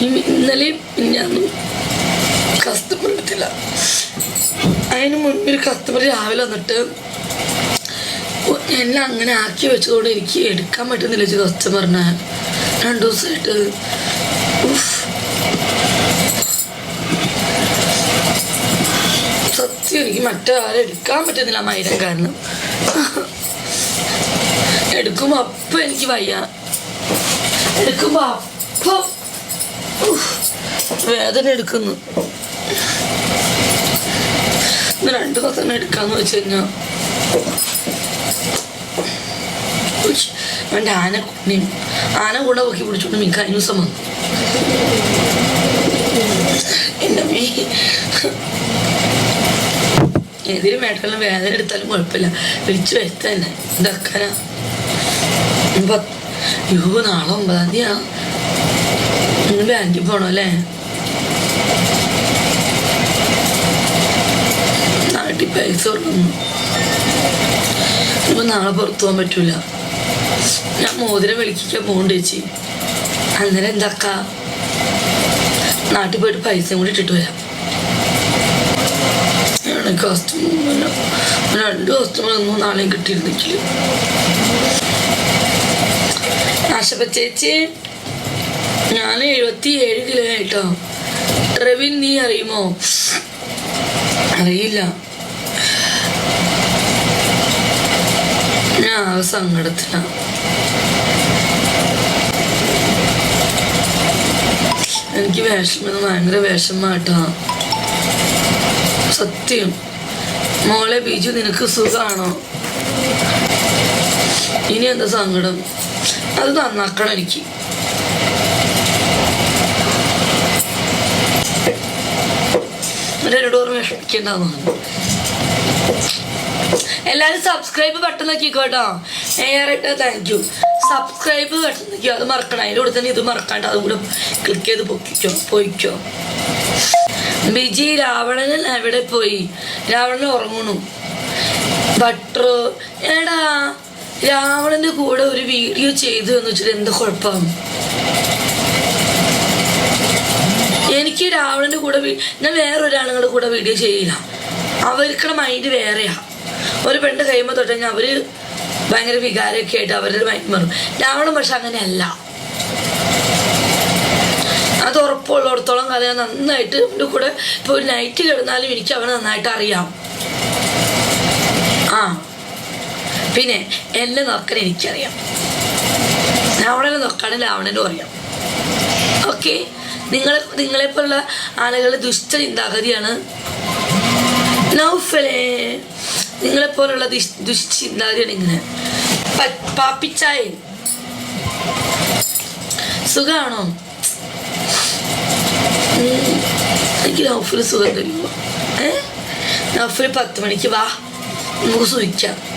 ഇന്നലെയും കസ്റ്റമർ എടുത്തില്ല അതിന് മുൻപ് ഒരു കസ്റ്റമർ രാവിലെ വന്നിട്ട് എന്നെ അങ്ങനെ ആക്കി വെച്ചതുകൊണ്ട് എനിക്ക് എടുക്കാൻ പറ്റുന്നില്ല വെച്ച് കസ്റ്റമറിനെ രണ്ടു ദിവസമായിട്ട് സത്യം എനിക്ക് മറ്റാരും എടുക്കാൻ പറ്റുന്നില്ല മൈരം കാരണം. എടുക്കുമ്പോ അപ്പൊ എനിക്ക് വയ്യ. എടുക്കുമ്പോ അപ്പൊ വേദന എടുക്കുന്നു. രണ്ടു ദിവസം എടുക്കാന്ന് വെച്ച് കഴിഞ്ഞാ. അവന്റെ ആന കുഞ്ഞിയും ആന കൂടെ പൊക്കി പിടിച്ചോണ്ട് മിക്ക ദിവസം വന്നു. എന്റെ മീ. ഏതൊരു മേട്ടലും വേദന എടുത്താലും കുഴപ്പമില്ല. വിളിച്ചു വരുത്ത തന്നെ. ഇതാക്കാനാ ഇപ്പൊ നാളെ ഒമ്പതാം തീയതിയാ. നിങ്ങൾ ബാങ്കിൽ പോകണം അല്ലേ? നാട്ടിൽ പൈസ കൊടുക്കുന്നു ഇപ്പൊ നാളെ പുറത്തു പോകാൻ പറ്റൂല. ഞാൻ മോതിരം വിളിക്കാൻ പോകണ്ട ചേച്ചി. അന്നേരം എന്താക്ക? നാട്ടിൽ പോയിട്ട് പൈസയും കൂടി ഇട്ടിട്ട് വരാം. രണ്ട് കസ്റ്റമർ നാളെയും കിട്ടിയിരുന്നെങ്കിൽ ആശപ്പ ചേച്ചി. ഞാൻ എഴുപത്തി ഏഴ് കിലോ ആയിട്ടോ റവിൻ നീ അറിയുമോ? അറിയില്ല. ഞാൻ ആ സങ്കടത്തിലാണ് എനിക്ക് വിഷമം ഭയങ്കര വിഷമാട്ടാ സത്യം. മോളെ ബിജു നിനക്ക് സുഖമാണോ ഇനി എന്താ സങ്കടം? അത് നന്നാക്കണം എനിക്ക്. എന്നോട് ഓർമ്മ വിഷമിക്കണ്ടെന്ന് എല്ലാവരും സബ്സ്ക്രൈബ് ബട്ടൺ നോക്കിക്കോ കേട്ടോ ഏറെ താങ്ക് യു സബ്സ്ക്രൈബ് ബട്ടൺ നോക്കിയോ അത് മറക്കണം. അതിന്റെ കൂടെ തന്നെ ഇത് മറക്കാണ്ട് അതും കൂടെ ക്ലിക്ക് ചെയ്ത് പൊക്കിക്കോ പോയിക്കോ. ബിജി രാവണൻ എവിടെ പോയി? രാവണൻ ഉറങ്ങണു. ബട്ടർ എടാ രാവണന്റെ കൂടെ ഒരു വീഡിയോ ചെയ്തു എന്ന് വെച്ചിട്ട് എന്താ കുഴപ്പം? എനിക്ക് രാവണന്റെ കൂടെ ഞാൻ വേറെ ഒരാളുടെ കൂടെ വീഡിയോ ചെയ്യില്ല. അവർക്കുടെ മൈൻഡ് വേറെയാ. ഒരു പെണ്ണ് കഴിയുമ്പോൾ തൊട്ട് കഴിഞ്ഞാൽ അവർ ഭയങ്കര വികാരമൊക്കെ ആയിട്ട് അവരുടെ മൈൻഡ് മാറും. രാവണൻ പക്ഷെ അങ്ങനെയല്ല. അത് ഉറപ്പുള്ളിടത്തോളം കഥ ഞാൻ നന്നായിട്ട് എന്റെ കൂടെ ഇപ്പോൾ ഒരു നൈറ്റ് കിടന്നാലും എനിക്ക് അവനെ നന്നായിട്ട് അറിയാം. ആ. പിന്നെ എന്നെ നോക്കാൻ എനിക്കറിയാം. രാവണനെ നോക്കാണെങ്കിൽ രാവണനും അറിയാം. ഓക്കെ. നിങ്ങളെ നിങ്ങളെപ്പോലുള്ള ആളുകൾ ദുഷ്ട ചിന്താഗതിയാണ്. നൗഫലേ നിങ്ങളെപ്പോലുള്ള ദുഷ്ട ചിന്താഗതിയാണ് ഇങ്ങനെ. പാപ്പിച്ചായ. സുഖാണോ? ഉം. എനിക്ക് നൗഫിൽ സുഖം തരുമോ? ഏ? നൗഫിൽ പത്ത് മണിക്ക് വാ. നമുക്ക് സൂഹിക്കാം